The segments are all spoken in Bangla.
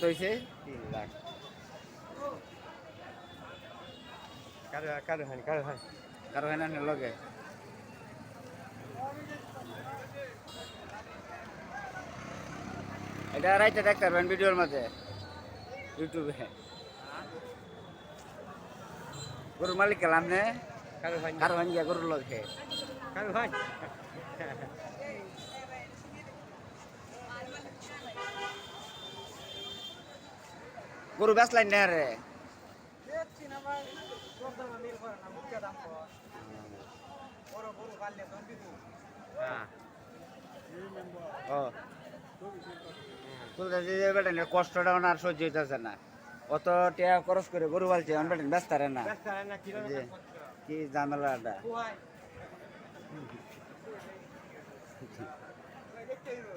কত হয়েছে তিন লাখ। কারও কারও হয় কারও হয় কারও হয় না লগে। এটা রাইতে দেখতে পারবেন ভিডিওর মাঝে ইউটিউবে। গরুর মালিক গেলাম নে। কারও হয় কারও গিয়া গরুর লগে। কারও হয় গরু বেচলাই নে রে। হ্যাঁ। কষ্টটা ওনার সহ্য হইতেছে না। অত টিয়া খরচ করে গরু বালছে অন বেটেন ব্যস্ত রে না। হয় কি ঝামেলাটা?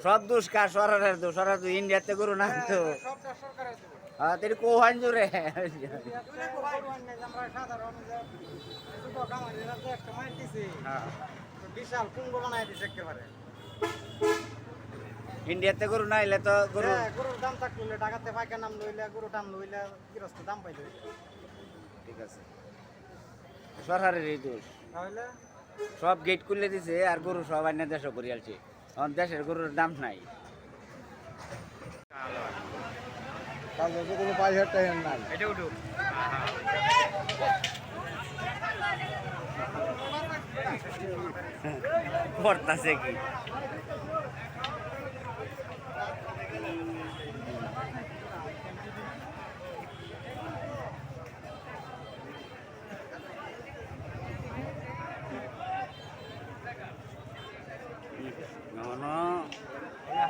সব দোষ কার? সরারের দোষ সরার তো ইন্ডিয়াতে গরু না তো। তেরি কোহান জুড়ে হ্যাঁ বিশাল বানাই দিছে একেবারে ইন্ডিয়াতে গরু না এলে তো গরু হ্যাঁ, গরুর দাম থাকলে টাকাতে পাইকার নাম লইলে গরু দাম লইলে গৃহস্থ দাম পাইলে ঠিক আছে। সরকারের এই দোষ। তাহলে? সব গেট খুলে দিছে আর গরু সব আইনা দেশে করে আলছে দেশের গরুর দাম নাই। তাহলে তো কোনো পাঁচ হাজার টাকা নাই এটা উঠু পড়তাছে কি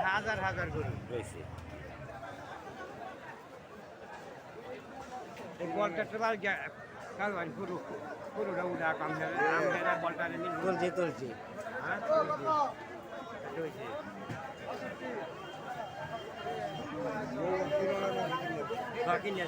হাজার হাজার গরু রয়েছে এই বলটা বার কারও আন গরু গরুটা উঠা কাম হবে আমরা বলটা নিয়ে তুলছি তুলছি হ্যাঁ এটা হইছে বাকি নিয়ে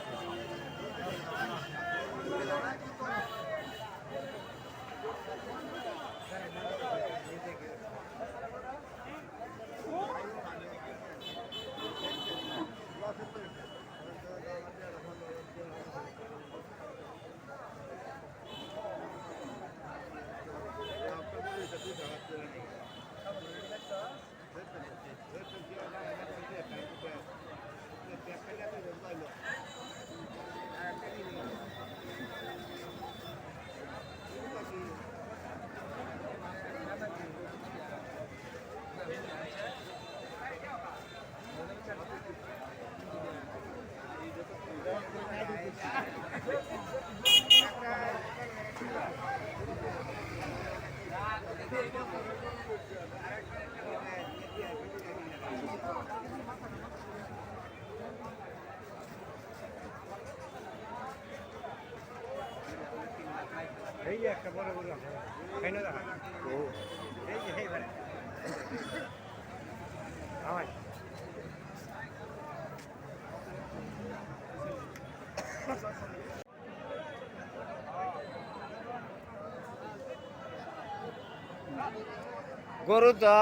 গরু তো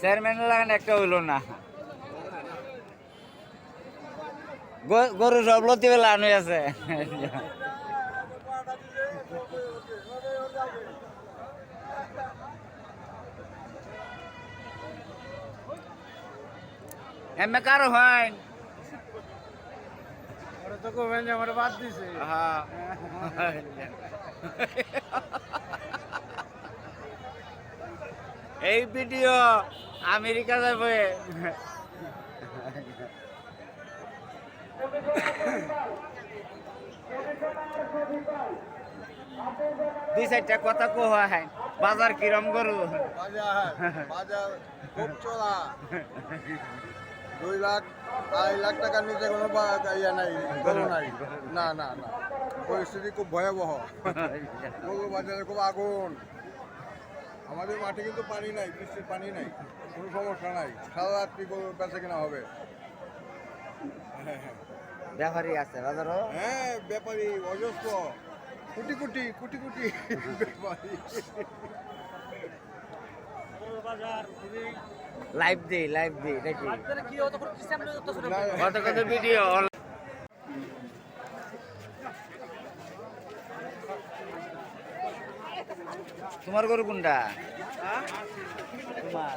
চেয়ারম্যান লাগান একটা হইল না। গরু সব লতি বেলা আনুই আছে এমনি কারও হয়। ওরা তো কবেন যে আমার বাদ দিছে। হ্যাঁ। এই ভিডিও আমেরিকা যাবে। দুই চারটা কথা কোয়া হয়। বাজার কিরম গরু? বাজার বাজার খুব চলা। দুই লাখ আড়াই লাখ টাকার নিচে কোনো ইয়ে নাই গরু নাই। না না না। পরিস্থিতি খুব ভয়াবহ। গরু বাজারে খুব আগুন। আমাদের মাঠে কিন্তু পানি নাই বৃষ্টির পানি নাই। কোনো সমস্যা নাই। সারা রাত্রি গরু বেচা কেনা হবে। ব্যাপারই আছে বাজারও? হ্যাঁ ব্যাপারী অজস্র। কোটি কোটি কোটি কোটি। ব্যাপারী। লাইভ দে লাইভ দে নাকি কত কত ভিডিও তোমার গরু কোনটা? তোমার।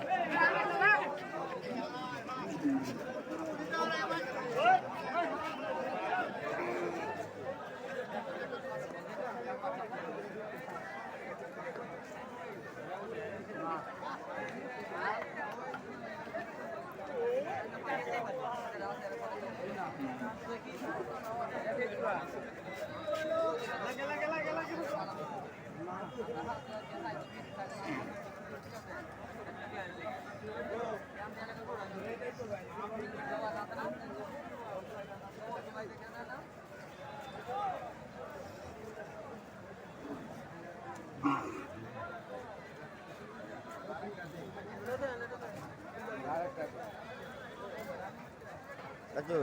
দাদু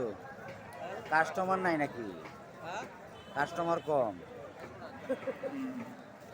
কাস্টমার নাই নাকি? কাস্টমার কম।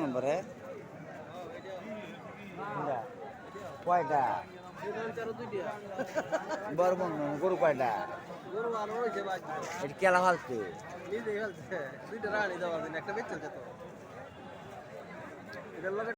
নম্বরে কোনটা কয়টা বড় গরু কয়টা এটা কেলা আমাকে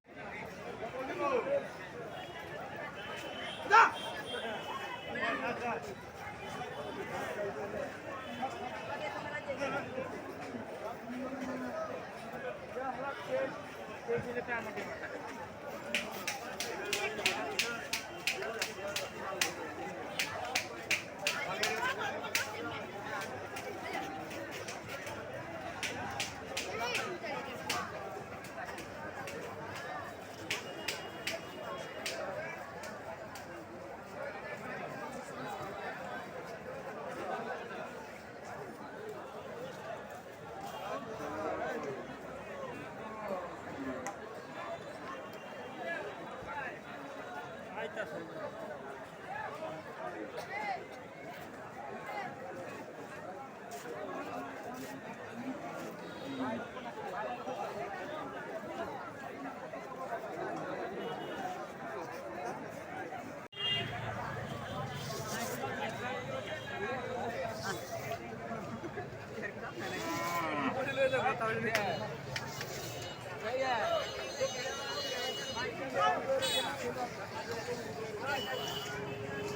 Thank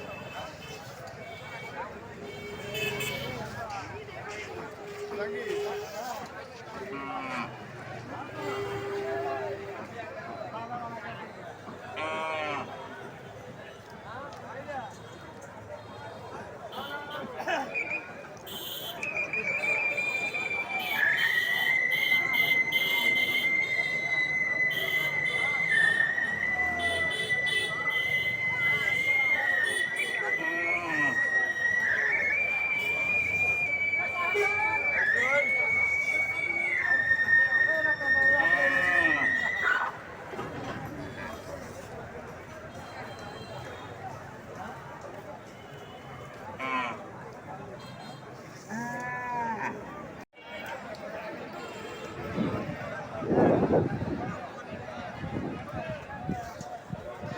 you.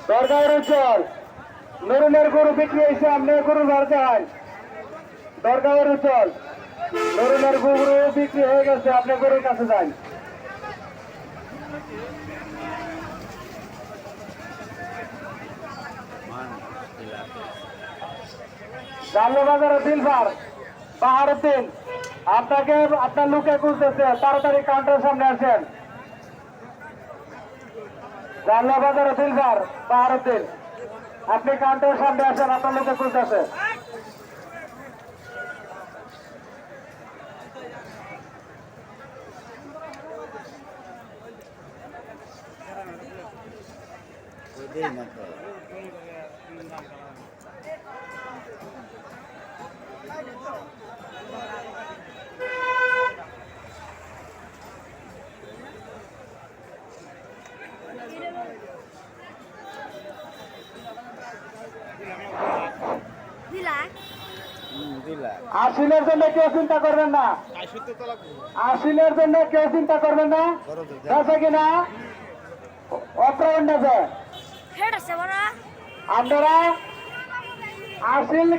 দরগার উজ্জ্বল। নরুনের গরু বিক্রি হয়েছে আপনি গরু ধর যান দরগার উজ্জ্বল। নরুনের গরু বিক্রি হয়ে গেছে, আপনি গরুর কাছে বাহারুদ্দিন, আপনাকে আপনার লোকে খুঁজতেছে, তাড়াতাড়ি কাউন্টারের সামনে আসেন। জানলা বাজার দিলবার বাহারুদ্দিন আপনি কাউন্টারের সামনে আসেন আপনার লোকে খুঁজতেছে। Thank দেই না তো হুম, দিলা আসিলের জন্য কেউ চিন্তা করবেন না। আশিলের জন্য কেউ চিন্তা করবেন না। আছে কিনা হেড আছে আপনারা আসিল